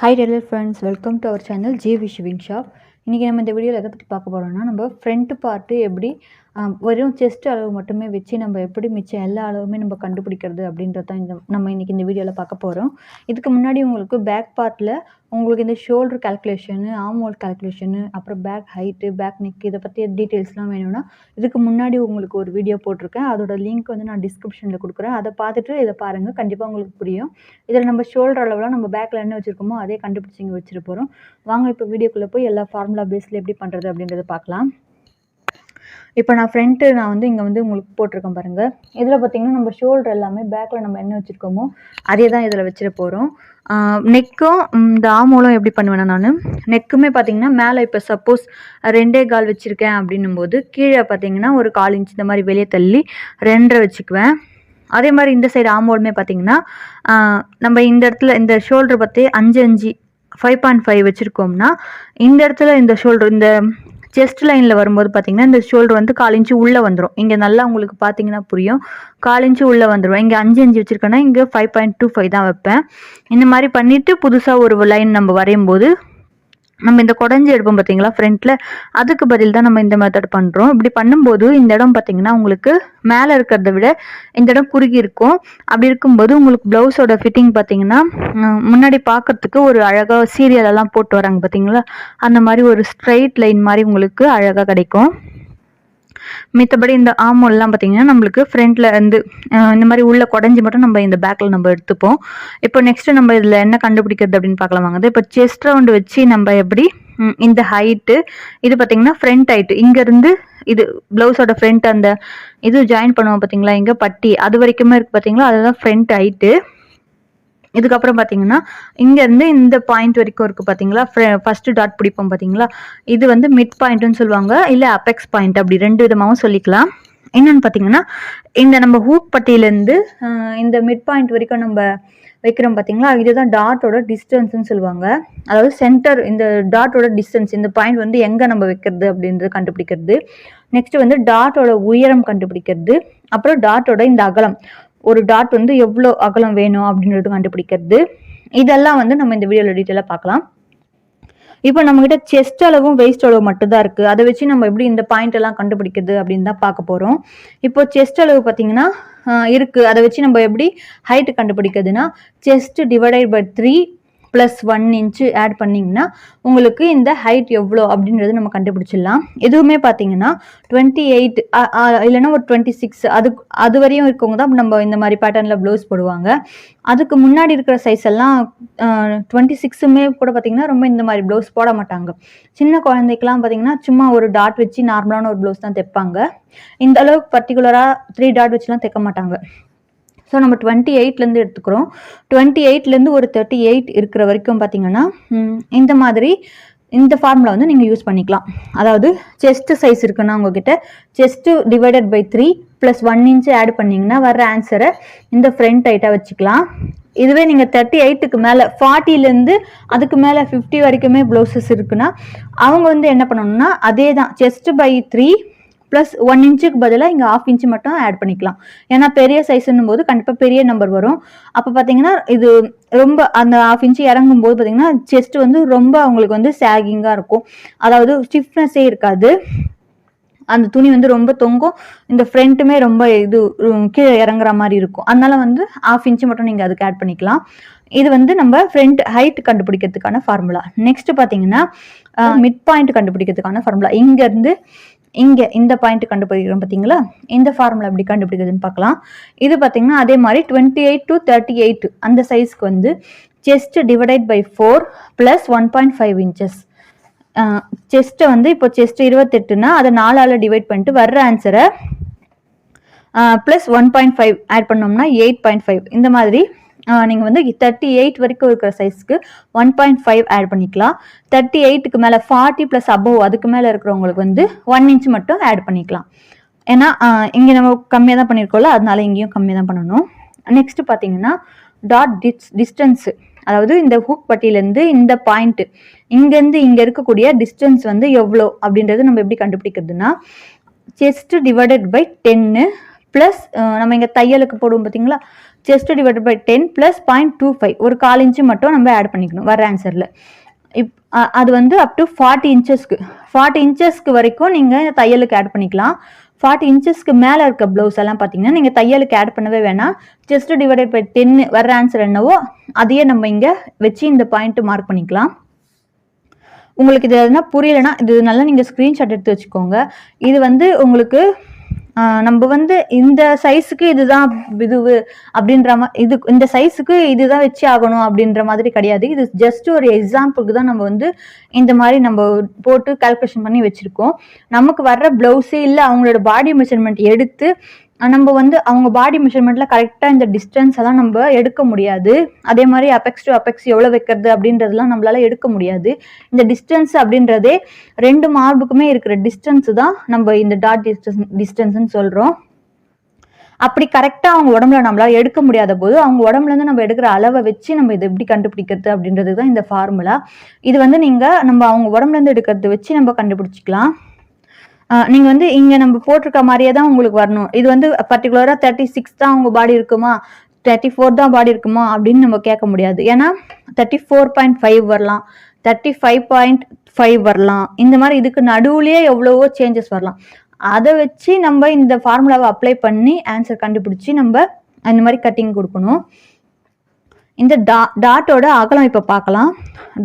Hi tailor friends welcome to our channel G விஷுவிங் shop இன்றைக்கி நம்ம இந்த வீடியோவில் எதை பற்றி பார்க்க போகிறோம்னா நம்ம ஃப்ரண்ட் பார்ட்டு எப்படி வெறும் செஸ்ட் அளவு மட்டுமே வச்சு நம்ம எப்படி மிச்சம் எல்லா அளவுமே நம்ம கண்டுபிடிக்கிறது அப்படின்றது தான் இந்த நம்ம இன்றைக்கி இந்த வீடியோவில் பார்க்க போகிறோம் இதுக்கு முன்னாடி உங்களுக்கு பேக் பார்ட்டில் உங்களுக்கு இந்த ஷோல்டர் கால்குலேஷனு ஆம் ஹோல் கால்குலேஷனு அப்புறம் பேக் ஹைட்டு பேக் நெக் இதை பற்றி டீட்டெயில்ஸ்லாம் வேணும்னா இதுக்கு முன்னாடி உங்களுக்கு ஒரு வீடியோ போட்டிருக்கேன். அதோட லிங்க் வந்து நான் டிஸ்கிரிப்ஷனில் கொடுக்குறேன். அதை பார்த்துட்டு இதை பாருங்கள் கண்டிப்பாக உங்களுக்கு புரியும். இதில் நம்ம ஷோல்டர் அளவுலாம் நம்ம பேக்கில் என்ன வச்சுருக்கோமோ அதே கண்டுபிடிச்சிங்க வச்சுட்டு போகிறோம் வாங்க இப்போ வீடியோக்குள்ளே போய் எல்லா ஃபார்முலா பேஸில் எப்படி பண்ணுறது அப்படின்றத பார்க்கலாம். இப்போ நான் ஃப்ரண்ட்டு நான் வந்து இங்கே வந்து உங்களுக்கு போட்டிருக்கேன் பாருங்கள் இதில் பார்த்தீங்கன்னா நம்ம ஷோல்டர் எல்லாமே பேக்கில் நம்ம என்ன வச்சுருக்கோமோ அதே தான் இதில் வச்சிட போகிறோம் நெக்கும் இந்த ஆமூலம் எப்படி பண்ணுவேன்னா நான்? நெக்குமே பார்த்தீங்கன்னா மேலே இப்போ சப்போஸ் ரெண்டே கால் வச்சுருக்கேன் அப்படின்னும் போது கீழே பார்த்தீங்கன்னா ஒரு கால் இன்ச் இந்த மாதிரி வெளியே தள்ளி ரெண்டரை வச்சுக்குவேன். அதே மாதிரி இந்த சைடு ஆமோலுமே பார்த்தீங்கன்னா நம்ம இந்த இடத்துல இந்த ஷோல்டர் பற்றி அஞ்சு அஞ்சு ஃபைவ் பாயிண்ட் ஃபைவ் வச்சுருக்கோம்னா இந்த இடத்துல இந்த ஷோல்டர் இந்த செஸ்ட் லைனில் வரும்போது பார்த்தீங்கன்னா இந்த ஷோல்டர் வந்து கால் உள்ளே வந்துடும் இங்கே நல்லா உங்களுக்கு பார்த்தீங்கன்னா புரியும். கால் உள்ளே வந்துடும் இங்கே அஞ்சு அஞ்சு வச்சுருக்கேன்னா இங்கே ஃபைவ் பாயிண்ட் டூ ஃபைவ் தான் வைப்பேன். இந்த மாதிரி பண்ணிவிட்டு புதுசாக ஒரு லைன் நம்ம வரையும் போது நம்ம இந்த குடஞ்சி எடுப்போம் பார்த்தீங்களா ஃப்ரண்ட்டில் அதுக்கு பதில் தான் நம்ம இந்த மெத்தட் பண்ணுறோம் இப்படி பண்ணும்போது இந்த இடம் பார்த்தீங்கன்னா உங்களுக்கு மேலே இருக்கிறத விட இந்த இடம் குறுகி இருக்கும். அப்படி இருக்கும்போது உங்களுக்கு ப்ளவுஸோட ஃபிட்டிங் பார்த்தீங்கன்னா முன்னாடி பார்க்கறதுக்கு ஒரு அழகாக சீரியலெல்லாம் போட்டு வராங்க பார்த்தீங்களா அந்த மாதிரி ஒரு ஸ்ட்ரைட் லைன் மாதிரி உங்களுக்கு அழகாக கிடைக்கும். மித்தபடி இந்த ஆமோல்லாம் பார்த்தீங்கன்னா நம்மளுக்கு ஃப்ரண்ட்டில் இருந்து இந்த மாதிரி உள்ள குடஞ்சி மட்டும் நம்ம இந்த பேக்கில் நம்ம எடுத்துப்போம். இப்போ நெக்ஸ்ட்டு நம்ம இதில் என்ன கண்டுபிடிக்கிறது அப்படின்னு பார்க்கலாம். வாங்க இப்போ செஸ்ட் ரவுண்டு வச்சு நம்ம எப்படி இந்த ஹைட்டு இது பார்த்தீங்கன்னா ஃப்ரண்ட் ஹைட்டு இங்கேருந்து இது ப்ளவுஸோட ஃப்ரண்ட் அந்த இது ஜாயின் பண்ணுவோம் பார்த்தீங்களா? இங்கே பட்டி அது வரைக்குமே இருக்குது பார்த்தீங்களா? அதுதான் ஃப்ரண்ட் ஹைட்டு இதுக்கப்புறம் பார்த்தீங்கன்னா இங்கேருந்து இந்த பாயிண்ட் வரைக்கும் இருக்குது பார்த்தீங்களா ஃபஸ்ட்டு டாட் பிடிப்போம் பார்த்தீங்களா இது வந்து மிட் பாயிண்ட்னு சொல்லுவாங்க. இல்லை அபெக்ஸ் பாயிண்ட் அப்படி ரெண்டு விதமாகவும் சொல்லிக்கலாம். இன்னொன்று பார்த்தீங்கன்னா இந்த நம்ம ஹூக் பட்டியிலேருந்து இந்த மிட் பாயிண்ட் வரைக்கும் நம்ம வைக்கிறோம் பார்த்தீங்களா இதுதான் டாட்டோட டிஸ்டன்ஸ்னு சொல்லுவாங்க. அதாவது சென்டர் இந்த டாட்டோட டிஸ்டன்ஸ் இந்த பாயிண்ட் வந்து எங்கே நம்ம வைக்கிறது அப்படின்றது கண்டுபிடிக்கிறது. நெக்ஸ்ட் வந்து டாட்டோட உயரம் கண்டுபிடிக்கிறது. அப்புறம் டாட்டோட இந்த அகலம். ஒரு டாட் வந்து எவ்வளோ அகலம் வேணும் அப்படின்றது கண்டுபிடிக்கிறது. இதெல்லாம் வந்து நம்ம இந்த வீடியோவில் டீட்டெயிலாக பார்க்கலாம். இப்போ நம்மகிட்ட செஸ்ட் அளவும் வெயிஸ்ட் அளவு மட்டும்தான் இருக்குது அதை வச்சு நம்ம எப்படி இந்த பாயிண்ட் எல்லாம் கண்டுபிடிக்கிறது அப்படின்னு தான் பார்க்க போகிறோம் இப்போ செஸ்ட் அளவு பார்த்தீங்கன்னா இருக்குது அதை வச்சு நம்ம எப்படி height கண்டுபிடிக்கிறதுனா chest divided by three plus one inch add பண்ணிங்கன்னா உங்களுக்கு இந்த ஹைட் எவ்வளோ அப்படின்றது நம்ம கண்டுபிடிச்சிடலாம். எதுவுமே பார்த்தீங்கன்னா டுவெண்ட்டி எயிட் இல்லைன்னா ஒரு டுவெண்ட்டி சிக்ஸ் அது அது வரையும் இருக்கவங்க தான் நம்ம இந்த மாதிரி பேட்டர்னில் ப்ளவுஸ் போடுவாங்க. அதுக்கு முன்னாடி இருக்கிற சைஸ் எல்லாம் டுவெண்ட்டி சிக்ஸுமே கூட பார்த்தீங்கன்னா ரொம்ப இந்த மாதிரி ப்ளவுஸ் போட மாட்டாங்க. சின்ன குழந்தைக்கெல்லாம் பார்த்தீங்கன்னா சும்மா ஒரு டாட் வச்சு நார்மலான ஒரு ப்ளவுஸ் தான் தைப்பாங்க. இந்த அளவுக்கு பர்டிகுலராக த்ரீ டாட் வச்சுலாம் தைக்க மாட்டாங்க. ஸோ நம்ம டுவெண்ட்டி எயிட்லேருந்து எடுத்துக்கிறோம். டுவெண்ட்டி எயிட்லேருந்து ஒரு தேர்ட்டி எயிட் இருக்கிற வரைக்கும் பார்த்தீங்கன்னா இந்த மாதிரி இந்த ஃபார்முலா வந்து நீங்கள் யூஸ் பண்ணிக்கலாம். அதாவது செஸ்ட் சைஸ் இருக்குன்னா உங்ககிட்ட chest divided by three plus one inch add பண்ணிங்கன்னா வர ஆன்சரை இந்த ஃப்ரண்ட் ஹைட்டாக வச்சுக்கலாம். இதுவே நீங்கள் தேர்ட்டி எயிட்டுக்கு மேலே ஃபார்ட்டிலேருந்து அதுக்கு மேலே ஃபிஃப்டி வரைக்குமே ப்ளவுசஸ் இருக்குன்னா அவங்க வந்து என்ன பண்ணணும்னா அதே தான் chest by three plus one இன்ச்சுக்கு பதிலாக இங்கே ஆஃப் இன்ச்சு மட்டும் ஆட் பண்ணிக்கலாம். ஏன்னா பெரிய சைஸ்ன்னும் போது கண்டிப்பாக பெரிய நம்பர் வரும். அப்போ பார்த்தீங்கன்னா இது ரொம்ப அந்த ஆஃப் இன்ச்சு இறங்கும் போது பார்த்தீங்கன்னா செஸ்ட் வந்து ரொம்ப அவங்களுக்கு வந்து சேகிங்காக இருக்கும். அதாவது ஸ்டிஃப்னஸே இருக்காது. அந்த துணி வந்து ரொம்ப தொங்கும். இந்த ஃப்ரண்ட்டுமே ரொம்ப இது கீழே இறங்குற மாதிரி இருக்கும். அதனால வந்து ஆஃப் இன்ச்சு மட்டும் நீங்கள் அதுக்கு ஆட் பண்ணிக்கலாம். இது வந்து நம்ம ஃப்ரண்ட் ஹைட் கண்டுபிடிக்கிறதுக்கான ஃபார்முலா நெக்ஸ்ட் பார்த்தீங்கன்னா மிட் பாயிண்ட் கண்டுபிடிக்கிறதுக்கான ஃபார்முலா இங்கேருந்து இங்கே இந்த பாயிண்ட் கண்டுபிடிக்கிறோம் பார்த்தீங்களா இந்த ஃபார்முலா எப்படி கண்டுபிடிக்கிறதுன்னு பார்க்கலாம். இது பார்த்தீங்கன்னா அதே மாதிரி twenty eight to thirty eight அந்த சைஸ்க்கு வந்து chest divided by four plus one point five inches செஸ்ட்டை வந்து இப்போ செஸ்ட் இருபத்தெட்டுனா அதை நாலால் டிவைட் பண்ணிட்டு வர்ற ஆன்சரை plus one point five add பண்ணோம்னா எயிட் பாயிண்ட் ஃபைவ் இந்த மாதிரி நீங்கள் வந்து தேர்ட்டி எயிட் வரைக்கும் இருக்கிற சைஸ்க்கு ஒன் பாயிண்ட் ஃபைவ் ஆட் பண்ணிக்கலாம். தேர்ட்டி எயிட்டுக்கு மேலே ஃபார்ட்டி ப்ளஸ் அபவ் அதுக்கு மேலே இருக்கிறவங்களுக்கு வந்து ஒன் இன்ச் மட்டும் ஆட் பண்ணிக்கலாம். ஏன்னா இங்கே நம்ம கம்மியாக தான் பண்ணியிருக்கோம்ல அதனால இங்கேயும் கம்மியாக தான் பண்ணணும். நெக்ஸ்ட் பார்த்தீங்கன்னா டாட் டிஸ் டிஸ்டன்ஸு அதாவது இந்த ஹூக் பட்டியிலேருந்து இந்த பாயிண்ட்டு இங்கேருந்து இங்கே இருக்கக்கூடிய டிஸ்டன்ஸ் வந்து எவ்வளோ அப்படின்றது நம்ம எப்படி கண்டுபிடிக்கிறதுனா செஸ்ட் டிவைடட் பை டென்னு ப்ளஸ் நம்ம இங்கே தையலுக்கு போடுவோம் பார்த்தீங்களா chest divide by ten plus point two five ஒரு கால் இன்ச்சு மட்டும் நம்ம ஆட் பண்ணிக்கணும் வர ஆன்சரில் இப் அது வந்து அப் டு ஃபார்ட்டி இன்ச்சஸ்க்கு ஃபார்ட்டி இன்ச்சஸ்க்கு வரைக்கும் நீங்கள் தையலுக்கு ஆட் பண்ணிக்கலாம். ஃபார்ட்டி இன்ச்சஸ்க்கு மேலே இருக்க ப்ளவுஸ் எல்லாம் பார்த்தீங்கன்னா நீங்கள் தையலுக்கு ஆட் பண்ணவே வேணாம். செஸ்ட் டிவைடட் பை டென் வர ஆன்சர் என்னவோ அதையே நம்ம இங்கே வச்சு இந்த பாயிண்ட்டு மார்க் பண்ணிக்கலாம். உங்களுக்கு இது எதுனா புரியலைன்னா இது நல்லா நீங்கள் ஸ்க்ரீன்ஷாட் எடுத்து வச்சுக்கோங்க. இது வந்து உங்களுக்கு நம்ம வந்து இந்த சைஸுக்கு இதுதான் இது அப்படின்ற மாதிரி இது இந்த சைஸுக்கு இதுதான் வச்சு ஆகணும் அப்படின்ற மாதிரி கிடையாது. இது ஜஸ்ட் ஒரு எக்ஸாம்பிளுக்கு தான் நம்ம வந்து இந்த மாதிரி நம்ம போட்டு கால்குலேஷன் பண்ணி வச்சுருக்கோம். நமக்கு வர்ற ப்ளவுஸு இல்லை அவங்களோட பாடி மெஷர்மெண்ட் எடுத்து நம்ம வந்து அவங்க பாடி மெஷர்மெண்ட்ல கரெக்டாக இந்த டிஸ்டன்ஸ் எல்லாம் நம்ம எடுக்க முடியாது. அதே மாதிரி அபெக்ஸ் டு அபெக்ஸ் எவ்வளோ வைக்கிறது அப்படின்றதுலாம் நம்மளால எடுக்க முடியாது. இந்த டிஸ்டன்ஸ் அப்படின்றதே ரெண்டு மார்புக்குமே இருக்கிற டிஸ்டன்ஸ் தான் நம்ம இந்த டாட் டிஸ்டன்ஸ் டிஸ்டன்ஸ்ன்னு சொல்கிறோம் அப்படி கரெக்டாக அவங்க உடம்புல நம்மளால் எடுக்க முடியாத போது அவங்க உடம்புலேருந்து நம்ம எடுக்கிற அளவை வச்சு நம்ம இதை எப்படி கண்டுபிடிக்கிறது அப்படின்றது தான் இந்த ஃபார்முலா இது வந்து நீங்கள் நம்ம அவங்க உடம்புலேருந்து எடுக்கிறது எடுக்கிறத வச்சு நம்ம கண்டுபிடிச்சிக்கலாம். நீங்கள் நீங்க வந்து இங்க நம்ம போட்டிருக்க மாதிரியே தான் உங்களுக்கு வரணும். இது வந்து பர்டிகுலரா தேர்ட்டி சிக்ஸ் தான் உங்க பாடி இருக்குமா? தேர்ட்டி ஃபோர் தான் பாடி இருக்குமா? அப்படின்னு நம்ம கேட்க முடியாது. ஏன்னா தேர்ட்டி ஃபோர் பாயிண்ட் ஃபைவ் வரலாம். தேர்ட்டி ஃபைவ் பாயிண்ட் ஃபைவ் வரலாம். இந்த மாதிரி இதுக்கு நடுவுலயே எவ்வளவோ சேஞ்சஸ் வரலாம். அதை வச்சு நம்ம இந்த ஃபார்முலாவை அப்ளை பண்ணி ஆன்சர் கண்டுபிடிச்சி நம்ம அந்த மாதிரி கட்டிங் கொடுக்கணும். இந்த டா டாட்டோட அகலம் இப்போ பார்க்கலாம்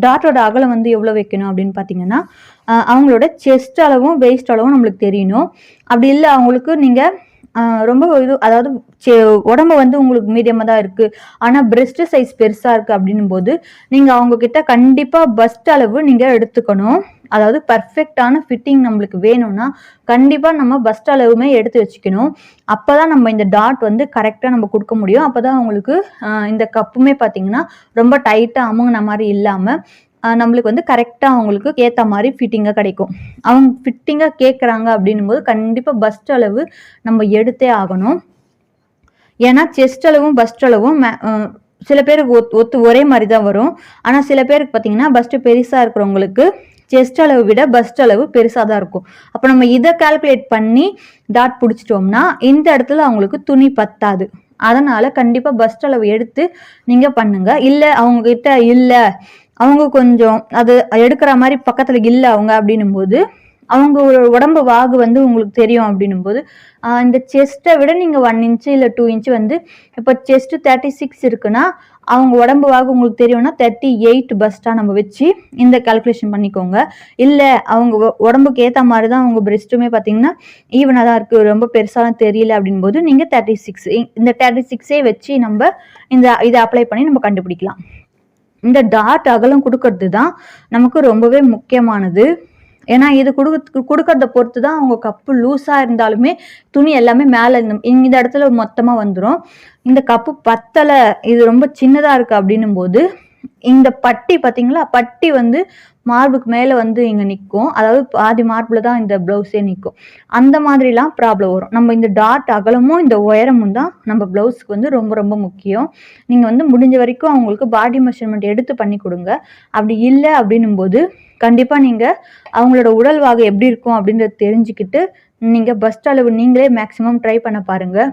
டாட்டோட அகலம் வந்து எவ்வளோ வைக்கணும் அப்படின்னு பார்த்தீங்கன்னா அவங்களோட செஸ்ட் அளவும் வெயிஸ்ட் அளவும் நம்மளுக்கு தெரியணும். அப்படி இல்லை அவங்களுக்கு நீங்கள் ரொம்ப இது அதாவது செ- உடம்பு வந்து உங்களுக்கு மீடியமாக தான் இருக்குது ஆனால் பிரெஸ்ட் சைஸ் பெருசாக இருக்குது அப்படின்னும் போது நீங்கள் அவங்கக்கிட்ட கண்டிப்பாக பஸ்ட் அளவு நீங்கள் எடுத்துக்கணும். அதாவது பர்ஃபெக்டான ஃபிட்டிங் நம்மளுக்கு வேணும்னா கண்டிப்பாக நம்ம பஸ்ட் அளவுமே எடுத்து வச்சுக்கணும். அப்போ தான் நம்ம இந்த டாட் வந்து கரெக்டாக நம்ம கொடுக்க முடியும். அப்போ தான் அவங்களுக்கு இந்த கப்புமே பார்த்தீங்கன்னா ரொம்ப டைட்டாக அமுங்கின மாதிரி இல்லாமல் நம்மளுக்கு வந்து கரெக்டாக அவங்களுக்கு ஏற்ற மாதிரி ஃபிட்டிங்காக கிடைக்கும். அவங்க ஃபிட்டிங்காக கேட்குறாங்க அப்படின்னும் போது கண்டிப்பாக பஸ்ட் அளவு நம்ம எடுத்தே ஆகணும். ஏன்னா செஸ்ட் அளவும் பஸ்ட் அளவும் மே- சில பேருக்கு ஒத்து ஒத்து ஒரே மாதிரி தான் வரும். ஆனால் சில பேருக்கு பார்த்தீங்கன்னா பஸ்ட்டு பெருசாக இருக்கிறவங்களுக்கு செஸ்ட் அளவு விட பஸ்ட் அளவு பெருசாக தான் இருக்கும். அப்போ நம்ம இதை கால்குலேட் பண்ணி டாட் பிடிச்சிட்டோம்னா இந்த இடத்துல அவங்களுக்கு துணி பத்தாது. அதனால கண்டிப்பாக பஸ்ட் அளவு எடுத்து நீங்கள் பண்ணுங்க. இல்லை அவங்க கிட்ட இல்லை அவங்க கொஞ்சம் அது எடுக்கிற மாதிரி பக்கத்தில் இல்லை அவங்க அப்படின்னும் போது அவங்க ஒரு உடம்பு வாகு வந்து உங்களுக்கு தெரியும் அப்படின்னும் போது இந்த செஸ்ட்டை விட நீங்கள் ஒன் இன்ச்சு இல்லை டூ இன்ச்சு வந்து இப்போ செஸ்ட்டு தேர்ட்டி சிக்ஸ் இருக்குன்னா அவங்க உடம்பு வாகு உங்களுக்கு தெரியும்னா தேர்ட்டி எயிட் பஸ்ட்டாக நம்ம வச்சு இந்த கால்குலேஷன் பண்ணிக்கோங்க. இல்லை அவங்க உடம்புக்கு ஏற்ற மாதிரி தான் அவங்க பிரெஸ்ட்டுமே பார்த்தீங்கன்னா ஈவனாக தான் இருக்குது ரொம்ப பெருசாலாம் தெரியல அப்படின் போது நீங்கள் தேர்ட்டி சிக்ஸ் இந்த தேர்ட்டி சிக்ஸே வச்சு நம்ம இந்த இதை அப்ளை பண்ணி நம்ம கண்டுபிடிக்கலாம். இந்த டாட் அகலம் கொடுக்கறது தான் நமக்கு ரொம்பவே முக்கியமானது. ஏன்னா இது கொடுக்க கொடுக்கறத பொறுத்து தான் அவங்க கப்பு லூஸாக இருந்தாலுமே துணி எல்லாமே மேலே இந்த இந்த இடத்துல மொத்தமாக வந்துடும் இந்த கப்பு பத்தலை இது ரொம்ப சின்னதாக இருக்குது அப்படின்னும் போது இந்த பட்டி பார்த்தீங்களா பட்டி வந்து மார்புக்கு மேலே வந்து இங்கே நிற்கும் அதாவது பாதி மார்பில் தான் இந்த ப்ளவுஸே நிற்கும் அந்த மாதிரிலாம் ப்ராப்ளம் வரும். நம்ம இந்த டாட் அகலமும் இந்த உயரமும் தான் நம்ம ப்ளவுஸ்க்கு வந்து ரொம்ப ரொம்ப முக்கியம். நீங்கள் வந்து முடிஞ்ச வரைக்கும் அவங்களுக்கு பாடி மெஷர்மெண்ட் எடுத்து பண்ணி கொடுங்க. அப்படி இல்லை அப்படின்னும் போது கண்டிப்பாக நீங்கள் அவங்களோட உடல் வாகை எப்படி இருக்கும் அப்படின்றத தெரிஞ்சுக்கிட்டு நீங்கள் பஸ்ட் அளவு நீங்களே மேக்ஸிமம் ட்ரை பண்ண பாருங்கள்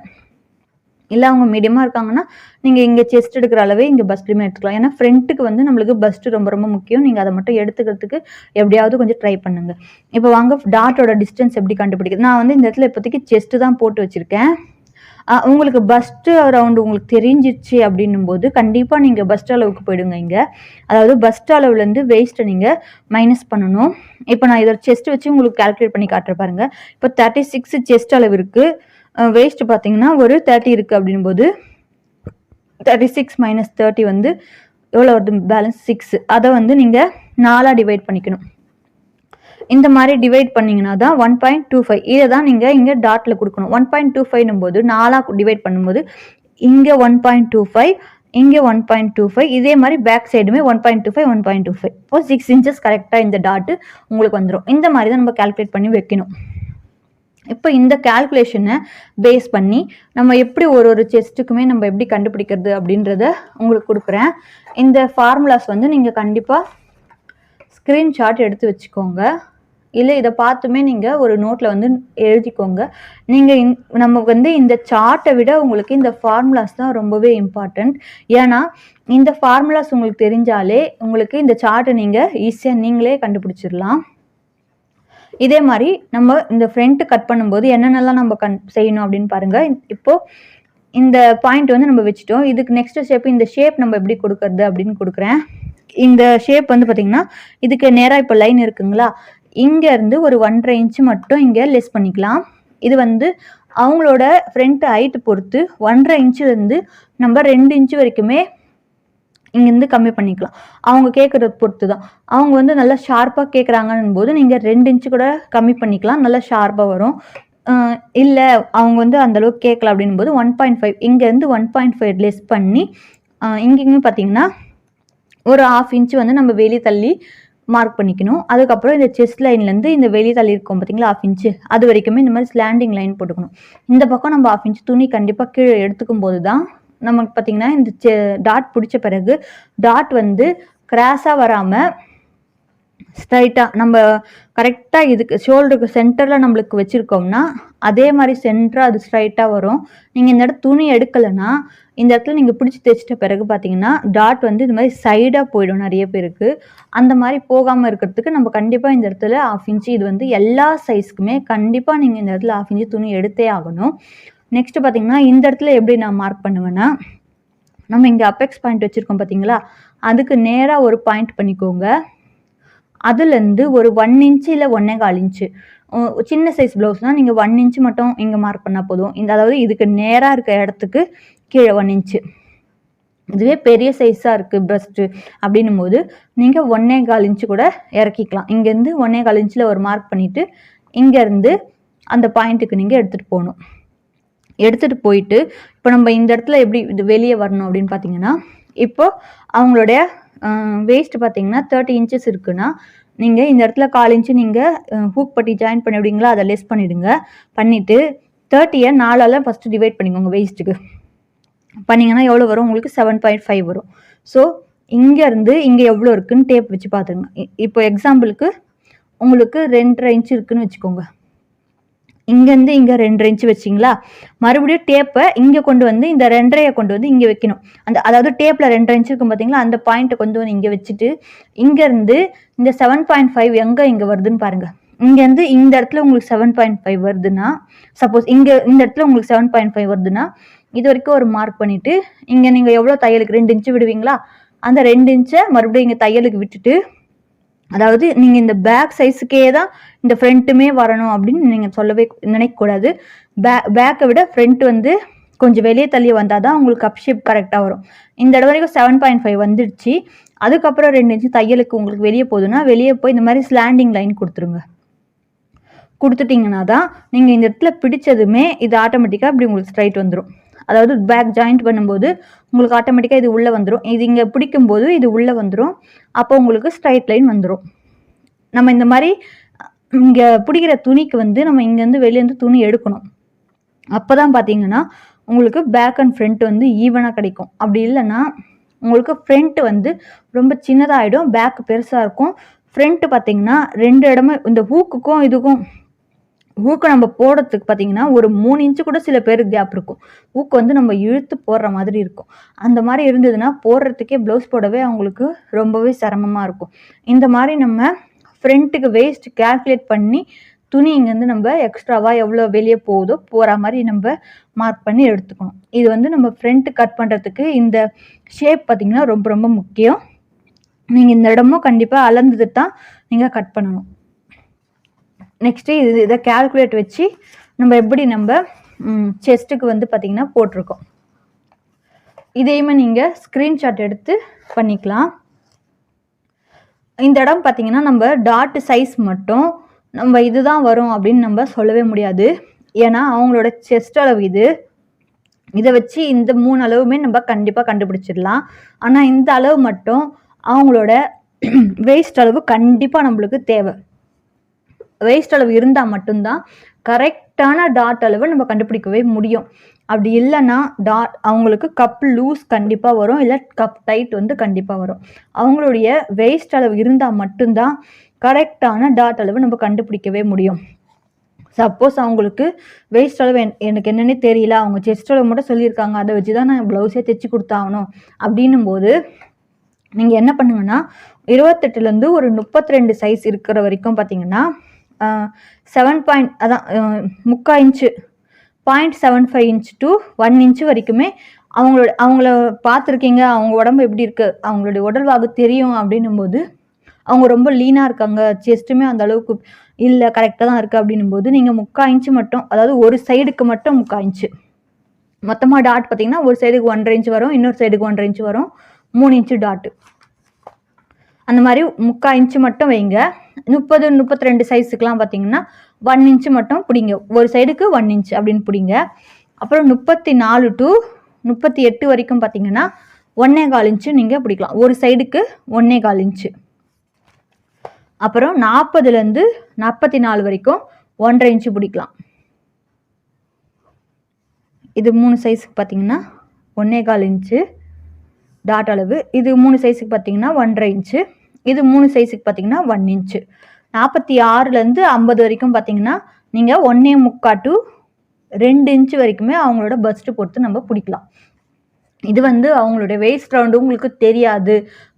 இல்லை அவங்க மீடியமாக இருக்காங்கன்னா நீங்கள் இங்கே செஸ்ட் எடுக்கிற அளவே இங்கே பஸ்ட்லையுமே எடுத்துக்கலாம். ஏன்னா ஃப்ரண்ட்டுக்கு வந்து நம்மளுக்கு பஸ்ட் ரொம்ப ரொம்ப முக்கியம். நீங்கள் அதை மட்டும் எடுத்துக்கிறதுக்கு எப்படியாவது கொஞ்சம் ட்ரை பண்ணுங்க. இப்போ வாங்க டாட்டோட டிஸ்டன்ஸ் எப்படி கண்டுபிடிக்கிறது? நான் வந்து இந்த இடத்துல இப்போதைக்கு செஸ்ட்டு தான் போட்டு வச்சுருக்கேன். உங்களுக்கு பஸ்ட்டு ரவுண்டு உங்களுக்கு தெரிஞ்சிச்சு அப்படின்னும் போது கண்டிப்பாக நீங்கள் பஸ்ட் அளவுக்கு போயிடுங்க இங்கே. அதாவது பஸ்ட் அளவுலேருந்து வேஸ்ட்டை நீங்கள் மைனஸ் பண்ணணும். இப்போ நான் இதோட செஸ்ட் வச்சு உங்களுக்கு கால்குலேட் பண்ணி காட்டுற பாருங்கள் இப்போ தேர்ட்டி சிக்ஸ் செஸ்ட் அளவு இருக்குது வேஸ்ட் பார்த்தீங்கன்னா ஒரு தேர்ட்டி இருக்குது அப்படின்னும் போது தேர்ட்டி சிக்ஸ் மைனஸ் தேர்ட்டி வந்து எவ்வளோ வருது? பேலன்ஸ் சிக்ஸ் அதை வந்து நீங்கள் நாலாக டிவைட் பண்ணிக்கணும். இந்த மாதிரி டிவைட் பண்ணிங்கன்னா தான் ஒன் பாயிண்ட் டூ ஃபைவ் இதை தான் நீங்கள் இங்கே டாட்டில் கொடுக்கணும். ஒன் பாயிண்ட் டூ ஃபைவ்னும் போது நாலாக டிவைட் பண்ணும்போது இங்கே ஒன் பாயிண்ட் டூ ஃபைவ் இங்கே ஒன் பாயிண்ட் டூ ஃபைவ் இதே மாதிரி பேக் சைடுமே one point two five one point two five இப்போ சிக்ஸ் இன்ச்சஸ் கரெக்டாக இந்த டாட்டு உங்களுக்கு வந்துடும் இந்த மாதிரி தான் நம்ம கால்குலேட் பண்ணி வைக்கணும். இப்போ இந்த கால்குலேஷனை பேஸ் பண்ணி நம்ம எப்படி ஒரு ஒரு செஸ்ட்டுக்குமே நம்ம எப்படி கண்டுபிடிக்கிறது அப்படின்றத உங்களுக்கு கொடுக்குறேன். இந்த ஃபார்முலாஸ் வந்து நீங்கள் கண்டிப்பாக ஸ்க்ரீன்ஷாட் எடுத்து வச்சுக்கோங்க. இல்லை இதை பார்த்துமே நீங்கள் ஒரு நோட்டில் வந்து எழுதிக்கோங்க. நீங்கள் இந் நம்ம வந்து இந்த சார்ட்டை விட உங்களுக்கு இந்த ஃபார்முலாஸ் தான் ரொம்பவே இம்பார்ட்டண்ட் ஏன்னா இந்த ஃபார்முலாஸ் உங்களுக்கு தெரிஞ்சாலே உங்களுக்கு இந்த சார்ட்டை நீங்கள் ஈஸியாக நீங்களே கண்டுபிடிச்சிடலாம். இதே மாதிரி நம்ம இந்த ஃப்ரண்ட்டு கட் பண்ணும்போது என்னென்னலாம் நம்ம கண் செய்யணும் அப்படின்னு பாருங்கள் இப்போது இந்த பாயிண்ட் வந்து நம்ம வச்சுட்டோம். இதுக்கு நெக்ஸ்ட் ஸ்டெப் இந்த ஷேப் நம்ம எப்படி கொடுக்கறது அப்படின்னு கொடுக்குறேன். இந்த ஷேப் வந்து பார்த்திங்கன்னா இதுக்கு நேராக இப்போ லைன் இருக்குங்களா? இங்கேருந்து ஒரு ஒன்றரை இன்ச்சு மட்டும் இங்கே லெஸ் பண்ணிக்கலாம். இது வந்து அவங்களோட ஃப்ரண்ட் ஹைட்டு பொறுத்து ஒன்றரை இன்ச்சுலேருந்து நம்ம ரெண்டு இன்ச்சு வரைக்குமே இங்கேருந்து கம்மி பண்ணிக்கலாம். அவங்க கேட்குறத பொறுத்து தான் அவங்க வந்து நல்லா ஷார்ப்பாக கேட்குறாங்கன்னு போது நீங்கள் ரெண்டு இன்ச்சு கூட கம்மி பண்ணிக்கலாம். நல்லா ஷார்ப்பாக வரும். இல்லை அவங்க வந்து அந்தளவுக்கு கேட்கல அப்படின் போது ஒன் பாயிண்ட் ஃபைவ் இங்கேருந்து ஒன் பாயிண்ட் ஃபைவ் லெஸ் பண்ணி இங்கேயும் பார்த்தீங்கன்னா ஒரு ஆஃப் இன்ச்சு வந்து நம்ம வெளியே தள்ளி மார்க் பண்ணிக்கணும். அதுக்கப்புறம் இந்த செஸ்ட் லைன்லேருந்து இந்த வெளியே தள்ளி இருக்கோம் பார்த்தீங்களா ஆஃப் இன்ச்சு அது வரைக்குமே இந்த மாதிரி ஸ்லாண்டிங் லைன் போட்டுக்கணும். இந்த பக்கம் நம்ம ஆஃப் இன்ச்சு துணி கண்டிப்பாக கீழே எடுத்துக்கும் போது தான் நமக்கு பார்த்தீங்கன்னா இந்த டாட் பிடிச்ச பிறகு டாட் வந்து கிராஸாக வராமல் ஸ்ட்ரைட்டாக நம்ம கரெக்டாக இதுக்கு ஷோல்டருக்கு சென்டரில் நம்மளுக்கு வச்சுருக்கோம்னா அதே மாதிரி சென்டராக அது ஸ்ட்ரைட்டாக வரும். நீங்கள் இந்த இடத்துல துணி எடுக்கலைன்னா இந்த இடத்துல நீங்கள் பிடிச்சி தைச்சிட்ட பிறகு பார்த்தீங்கன்னா டாட் வந்து இது மாதிரி சைடாக போயிடும் நிறைய பேருக்கு. அந்த மாதிரி போகாமல் இருக்கிறதுக்கு நம்ம கண்டிப்பாக இந்த இடத்துல ஆஃப் இன்ச்சு இது வந்து எல்லா சைஸ்க்குமே கண்டிப்பாக நீங்கள் இந்த இடத்துல ஆஃப் இன்ச்சு துணி எடுத்தே ஆகணும். நெக்ஸ்ட்டு பார்த்தீங்கன்னா இந்த இடத்துல எப்படி நான் மார்க் பண்ணுவேன்னா நம்ம இங்கே அப்பெக்ஸ் பாயிண்ட் வச்சுருக்கோம் பார்த்தீங்களா அதுக்கு நேராக ஒரு பாயிண்ட் பண்ணிக்கோங்க. அதுலேருந்து ஒரு ஒன் இன்ச்சு இல்லை ஒன்னே கால் இன்ச்சு சின்ன சைஸ் ப்ளவுஸ்னால் நீங்கள் ஒன் இன்ச்சு மட்டும் இங்கே மார்க் பண்ணால் போதும். இந்த அதாவது இதுக்கு நேராக இருக்க இடத்துக்கு கீழே ஒன் இன்ச்சு இதுவே பெரிய சைஸாக இருக்குது ப்ரெஸ்ட்டு அப்படின்னும் போது நீங்கள் ஒன்னே கால் இன்ச்சு கூட இறக்கிக்கலாம். இங்கேருந்து ஒன்னே கால் இன்ச்சில் ஒரு மார்க் பண்ணிவிட்டு இங்கேருந்து அந்த பாயிண்ட்டுக்கு நீங்கள் எடுத்துகிட்டு போகணும். எடுத்துகிட்டு போயிட்டு இப்போ நம்ம இந்த இடத்துல எப்படி இது வெளியே வரணும் அப்படின்னு பார்த்தீங்கன்னா இப்போது அவங்களுடைய வேஸ்ட் பார்த்தீங்கன்னா தேர்ட்டி இன்ச்சஸ் இருக்குன்னா நீங்கள் இந்த இடத்துல கால் இன்ச்சு நீங்கள் ஹூக் பட்டி ஜாயின் பண்ணி விடுங்களா அதை லெஸ் பண்ணிவிடுங்க பண்ணிவிட்டு தேர்ட்டியை நாலால் ஃபஸ்ட்டு டிவைட் பண்ணிக்கோங்க வேஸ்ட்டுக்கு பண்ணிங்கன்னா எவ்வளோ வரும்? உங்களுக்கு செவன் பாயிண்ட் ஃபைவ் வரும். ஸோ இங்கேருந்து இங்கே எவ்வளோ இருக்குதுன்னு டேப் வச்சு பார்த்துருங்க இப்போ எக்ஸாம்பிளுக்கு உங்களுக்கு ரெண்டரை இன்ச்சு இருக்குதுன்னு வச்சுக்கோங்க. இங்கேருந்து இங்கே ரெண்டு இன்ச்சு வச்சிங்களா? மறுபடியும் டேப்பை இங்கே கொண்டு வந்து இந்த ரெண்டரையை கொண்டு வந்து இங்கே வைக்கணும். அந்த அதாவது டேப்பில் ரெண்டரை இன்ச்சு இருக்கும் பார்த்தீங்களா? அந்த பாயிண்ட்டை கொண்டு வந்து இங்கே வச்சுட்டு இங்கேருந்து இந்த செவன் பாயிண்ட் ஃபைவ் எங்கே இங்கே வருதுன்னு பாருங்கள் இங்கேருந்து இந்த இடத்துல உங்களுக்கு செவன் பாயிண்ட் ஃபைவ் வருதுன்னா சப்போஸ் இங்கே இந்த இடத்துல உங்களுக்கு செவன் பாயிண்ட் ஃபைவ் வருதுன்னா இது வரைக்கும் ஒரு மார்க் பண்ணிவிட்டு இங்கே நீங்கள் எவ்வளோ தையலுக்கு ரெண்டு இன்ச்சு விடுவீங்களா? அந்த ரெண்டு இன்ச்சை மறுபடியும் இங்கே தையலுக்கு விட்டுட்டு அதாவது நீங்கள் இந்த பேக் சைஸுக்கே தான் இந்த ஃப்ரண்ட்டுமே வரணும் அப்படின்னு நீங்கள் சொல்லவே நினைக்கக்கூடாது. பே பேக்கை விட ஃப்ரண்ட் வந்து கொஞ்சம் வெளியே தள்ளி வந்தால் தான் உங்களுக்கு கப் ஷேப் கரெக்டாக வரும். இந்த இடம் வரைக்கும் செவன் பாயிண்ட் ஃபைவ் வந்துடுச்சு. அதுக்கப்புறம் ரெண்டு இன்ச்சு தையலுக்கு உங்களுக்கு வெளியே போகுதுன்னா வெளியே போய் இந்த மாதிரி ஸ்லாண்டிங் லைன் கொடுத்துருங்க. கொடுத்துட்டிங்கன்னா தான் நீங்கள் இந்த இடத்துல பிடிச்சதுமே இது ஆட்டோமேட்டிக்காக அப்படி உங்களுக்கு ஸ்ட்ரைட் வந்துடும் அதாவது பேக் ஜாயிண்ட் பண்ணும்போது உங்களுக்கு ஆட்டோமேட்டிக்காக இது உள்ளே வந்துடும் இது இங்கே பிடிக்கும்போது இது உள்ளே வந்துடும் அப்போ உங்களுக்கு ஸ்ட்ரைட் லைன் வந்துடும் நம்ம இந்த மாதிரி இங்கே பிடிக்கிற துணிக்கு வந்து நம்ம இங்கேருந்து வெளியேருந்து துணி எடுக்கணும். அப்போ தான் பார்த்தீங்கன்னா உங்களுக்கு பேக் அண்ட் ஃப்ரண்ட் வந்து ஈவனாக கிடைக்கும். அப்படி இல்லைன்னா உங்களுக்கு ஃப்ரண்ட் வந்து ரொம்ப சின்னதாகிடும் பேக் பெருசாக இருக்கும். ஃப்ரண்ட்டு பார்த்தீங்கன்னா ரெண்டு இடமும் இந்த ஹூக்குக்கும் இதுக்கும் ஊக்கு நம்ம போடுறதுக்கு பார்த்தீங்கன்னா ஒரு மூணு இன்ச்சு கூட சில பேருக்கு கேப் இருக்கும். ஊக்கு வந்து நம்ம இழுத்து போடுற மாதிரி இருக்கும். அந்த மாதிரி இருந்ததுன்னா போடுறதுக்கே ப்ளவுஸ் போடவே அவங்களுக்கு ரொம்பவே சிரமமாக இருக்கும். இந்த மாதிரி நம்ம ஃப்ரண்ட்டுக்கு வேஸ்ட் கேல்குலேட் பண்ணி துணி இங்கேருந்து நம்ம எக்ஸ்ட்ராவாக எவ்வளோ வெளியே போகுதோ போகிற மாதிரி நம்ம மார்க் பண்ணி எடுத்துக்கணும். இது வந்து நம்ம ஃப்ரண்ட்டு கட் பண்ணுறதுக்கு இந்த ஷேப் பார்த்திங்கன்னா ரொம்ப ரொம்ப முக்கியம். நீங்கள் இந்த இடமும் கண்டிப்பாக அளந்துட்டு தான் நீங்கள் கட் பண்ணணும். நெக்ஸ்ட்டு இது இதை கேல்குலேட் வச்சு நம்ம எப்படி நம்ம செஸ்ட்டுக்கு வந்து பார்த்திங்கன்னா போட்டிருக்கோம். இதையுமே நீங்கள் ஸ்க்ரீன்ஷாட் எடுத்து பண்ணிக்கலாம். இந்த இடம் பார்த்திங்கன்னா நம்ம டாட் சைஸ் மட்டும் நம்ம இதுதான் வரும் அப்படின்னு நம்ம சொல்லவே முடியாது. ஏன்னா அவங்களோட செஸ்ட் அளவு இது. இதை வச்சு இந்த மூணு அளவுமே நம்ம கண்டிப்பாக கண்டுபிடிச்சிடலாம். ஆனால் இந்த அளவு மட்டும் அவங்களோட வேஸ்ட் அளவு கண்டிப்பாக நம்மளுக்கு தேவை. வேஸ்ட் அளவு இருந்தால் மட்டும்தான் கரெக்டான டாட் அளவு நம்ம கண்டுபிடிக்கவே முடியும். அப்படி இல்லைன்னா டாட் அவங்களுக்கு கப் லூஸ் கண்டிப்பாக வரும் இல்லை கப் டைட் வந்து கண்டிப்பாக வரும். அவங்களுடைய வேஸ்ட் அளவு இருந்தால் மட்டும்தான் கரெக்டான டாட் அளவு நம்ம கண்டுபிடிக்கவே முடியும். சப்போஸ் அவங்களுக்கு வேஸ்ட் அளவு எனக்கு என்னன்னே தெரியல அவங்க செஸ்ட் அளவு மட்டும் சொல்லியிருக்காங்க அதை வச்சு தான் நான் ப்ளவுஸே தைச்சி கொடுத்தாகணும். அப்படின்னும் போது நீங்கள் என்ன பண்ணுங்கன்னா இருபத்தெட்டுலேருந்து ஒரு முப்பத்தி ரெண்டு சைஸ் இருக்கிற வரைக்கும் பார்த்தீங்கன்னா செவன் பாயிண்ட் அதான் முக்கா inch point seven five inch to one inch வரைக்குமே அவங்களோட அவங்கள பார்த்துருக்கீங்க அவங்க உடம்பு எப்படி இருக்குது அவங்களுடைய உடல்வாகு தெரியும் அப்படின்னும் போது அவங்க ரொம்ப லீனாக இருக்காங்க செஸ்ட்டுமே அந்த அளவுக்கு இல்லை கரெக்டாக தான் இருக்குது அப்படின்னும் போது நீங்கள் முக்கா இன்ச்சு மட்டும் அதாவது ஒரு சைடுக்கு மட்டும் முக்கா இன்ச்சு மொத்தமாக டாட் பார்த்தீங்கன்னா ஒரு சைடுக்கு ஒன்றரை இன்ச் வரும் இன்னொரு சைடுக்கு ஒன்றரை இன்ச் வரும் மூணு இன்ச்சு டாட்டு அந்த மாதிரி முக்கால் இன்ச்சு மட்டும் வைங்க. முப்பது முப்பத்தி ரெண்டு சைஸுக்கெலாம் பார்த்தீங்கன்னா ஒன் இன்ச்சு மட்டும் பிடிங்க. ஒரு சைடுக்கு ஒன் இன்ச் அப்படின்னு பிடிங்க. அப்புறம் முப்பத்தி நாலு டு முப்பத்தி எட்டு வரைக்கும் பார்த்தீங்கன்னா ஒன்னே கால் இன்ச்சு நீங்கள் பிடிக்கலாம். ஒரு சைடுக்கு ஒன்னே கால் இன்ச்சு அப்புறம் நாற்பதுலேருந்து நாற்பத்தி நாலு வரைக்கும் ஒன்றரை இன்ச்சு பிடிக்கலாம். இது மூணு சைஸுக்கு பார்த்தீங்கன்னா ஒன்னே கால் இன்ச்சு டாட் அளவு. இது மூணு சைஸுக்கு பார்த்தீங்கன்னா ஒன்றரை இன்ச்சு இது மூணு சைஸுக்கு பார்த்தீங்கன்னா ஒன் இன்ச்சு நாற்பத்தி ஆறுலேருந்து ஐம்பது வரைக்கும் பார்த்தீங்கன்னா நீங்கள் ஒன்றே முக்கா டு ரெண்டு இன்ச்சு வரைக்குமே அவங்களோட பஸ்ட்டு பொறுத்து நம்ம பிடிக்கலாம். இது வந்து அவங்களுடைய வேஸ்ட் ரவுண்டு உங்களுக்கு தெரியாது.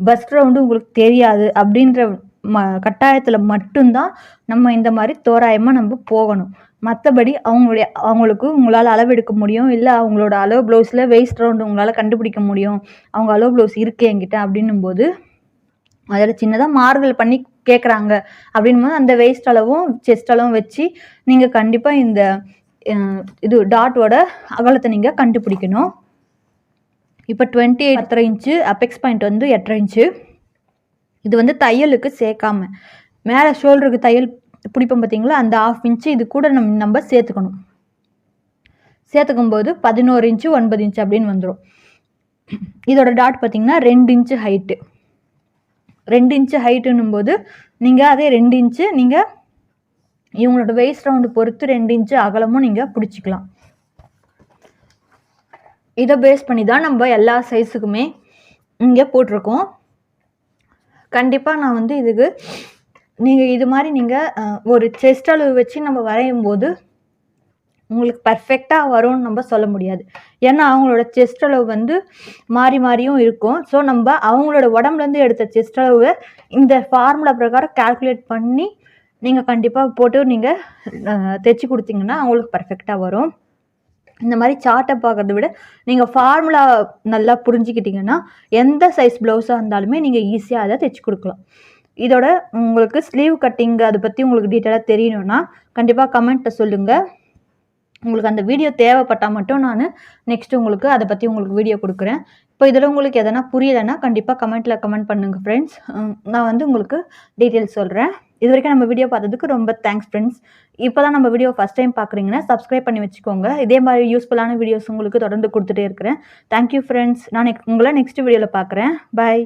பஸ்ட் ரவுண்டு உங்களுக்கு தெரியாது. அப்படின்ற ம கட்டாயத்தில் மட்டும்தான் நம்ம இந்த மாதிரி தோராயமாக நம்ம போகணும். மற்றபடி அவங்களுடைய அவங்களுக்கு உங்களால் அளவெடுக்க முடியும். இல்லை அவங்களோட அளவு ப்ளவுஸில் வேஸ்ட் ரவுண்டு உங்களால் கண்டுபிடிக்க முடியும். அவங்க அளவு ப்ளவுஸ் இருக்கு என்கிட்ட அப்படின்னும் போது அதில் சின்னதாக மாறுதல் பண்ணி கேட்குறாங்க அப்படின்னும் போது அந்த வேஸ்ட் அளவும் செஸ்ட் அளவும் வச்சு நீங்கள் கண்டிப்பாக இந்த இது டாட்டோட அகலத்தை நீங்கள் கண்டுபிடிக்கணும். இப்போ டுவெண்ட்டி எட்டரை இன்ச்சு அபெக்ஸ் பாயிண்ட் வந்து எட்டரை இன்ச்சு இது வந்து தையலுக்கு சேர்க்காம மேலே ஷோல்டருக்கு தையல் பிடிப்போம் பார்த்தீங்களா? அந்த ஆஃப் இன்ச்சு இது கூட நம்ம நம்ம சேர்த்துக்கணும். சேர்த்துக்கும் போது பதினோரு இன்ச்சு ஒன்பது இன்ச்சு அப்படின்னு வந்துடும் இதோட டாட் பார்த்தீங்கன்னா ரெண்டு இன்ச்சு ஹைட்டு ரெண்டு இன்ச்சு ஹைட்டுன்னும் போது நீங்கள் அதே ரெண்டு இன்ச்சு நீங்கள் இவங்களோட வேஸ்ட் ரவுண்டு பொறுத்து ரெண்டு இன்ச்சு அகலமும் நீங்கள் பிடிச்சிக்கலாம். இதை பேஸ் பண்ணி தான் நம்ம எல்லா சைஸுக்குமே இங்கே போட்டிருக்கோம். கண்டிப்பாக நான் வந்து இதுக்கு நீங்கள் இது மாதிரி நீங்கள் ஒரு செஸ்ட் அளவு வச்சு நம்ம வரையும் போது உங்களுக்கு பர்ஃபெக்டாக வரும்னு நம்ம சொல்ல முடியாது. ஏன்னா அவங்களோட செஸ்ட் அளவு வந்து மாறி மாறியும் இருக்கும். ஸோ நம்ம அவங்களோட உடம்புலேருந்து எடுத்த செஸ்ட் அளவு இந்த ஃபார்முலா பிரகாரம் கால்குலேட் பண்ணி நீங்கள் கண்டிப்பாக போட்டு நீங்கள் தைச்சி கொடுத்தீங்கன்னா அவங்களுக்கு பர்ஃபெக்டாக வரும். இந்த மாதிரி சார்ட்டை பார்க்கறத விட நீங்கள் ஃபார்முலா நல்லா புரிஞ்சுக்கிட்டிங்கன்னா எந்த சைஸ் ப்ளவுஸாக இருந்தாலுமே நீங்கள் ஈஸியாக அதை தைச்சி கொடுக்கலாம். இதோட உங்களுக்கு ஸ்லீவ் கட்டிங் அதை பற்றி உங்களுக்கு டீட்டெயிலாக தெரியணும்னா கண்டிப்பாக கமெண்ட்டை சொல்லுங்கள் உங்களுக்கு அந்த வீடியோ தேவைப்பட்டால் மட்டும் நான் நெக்ஸ்ட் உங்களுக்கு அதை பற்றி உங்களுக்கு வீடியோ கொடுக்குறேன். இப்போ இதில் உங்களுக்கு எதனா புரியலைன்னா கண்டிப்பாக கமெண்ட்டில் கமெண்ட் பண்ணுங்கள் ஃப்ரெண்ட்ஸ் நான் வந்து உங்களுக்கு டீட்டெயில்ஸ் சொல்கிறேன் இது வரைக்கும் நம்ம வீடியோ பார்த்ததுக்கு ரொம்ப தேங்க்ஸ் ஃப்ரெண்ட்ஸ் இப்போ தான் நம்ம வீடியோ ஃபஸ்ட் டைம் பார்க்குறீங்கன்னா சப்ஸ்கிரைப் பண்ணி வச்சுக்கோங்க. இதே மாதிரி யூஸ்ஃபுல்லான வீடியோஸ் உங்களுக்கு தொடர்ந்து கொடுத்துட்டே இருக்கிறேன். தேங்க்யூ ஃப்ரெண்ட்ஸ் நான் நெக் உங்களை நெக்ஸ்ட் வீடியோவில் பார்க்குறேன். பாய்